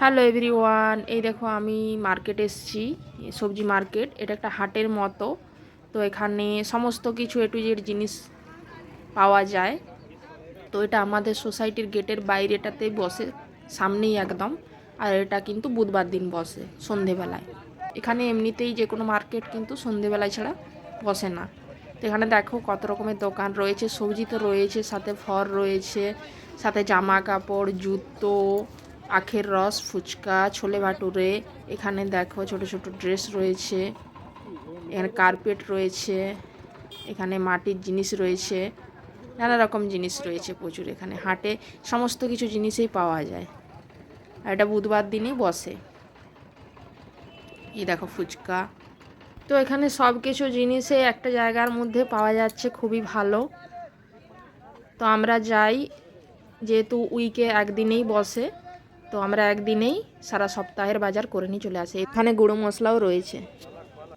Hello everyone এই দেখো আমি মার্কেট এসছি, সবজি মার্কেট এটা একটা হাটের মতো। তো এখানে সমস্ত কিছু এ টু জেড জিনিস পাওয়া যায়। তো এটা আমাদের সোসাইটির গেটের বাইরেটাতেই বসে, সামনেই একদম। আর এটা কিন্তু বুধবার দিন বসে, সন্ধেবেলায়। এখানে এমনিতেই যে কোনো মার্কেট কিন্তু সন্ধেবেলায় ছাড়া বসে না। তো এখানে দেখো কত রকমের দোকান রয়েছে, সবজি তো রয়েছে, সাথে ফল রয়েছে, সাথে জামা কাপড়, জুতো আখের রস, ফুচকা, ছোলে ভাটুরে। এখানে দেখো ছোট ছোট ড্রেস রয়েছে, এখানে কার্পেট রয়েছে, এখানে মাটির জিনিস রয়েছে, নানা রকম জিনিস রয়েছে প্রচুর এখানে। হাটে সমস্ত কিছু জিনিসই পাওয়া যায়। আর এটা বুধবার দিনই বসে। এই দেখো ফুচকা। তো এখানে সব কিছু জিনিসে একটা জায়গার মধ্যে পাওয়া যাচ্ছে খুবই ভালো। তো আমরা যাই, যেহেতু উইকে একদিনেই বসে। তো আমরা একদিনেই সারা সপ্তাহের বাজার করে নিয়ে চলে আসি। এখানে গুঁড়ো মশলাও রয়েছে।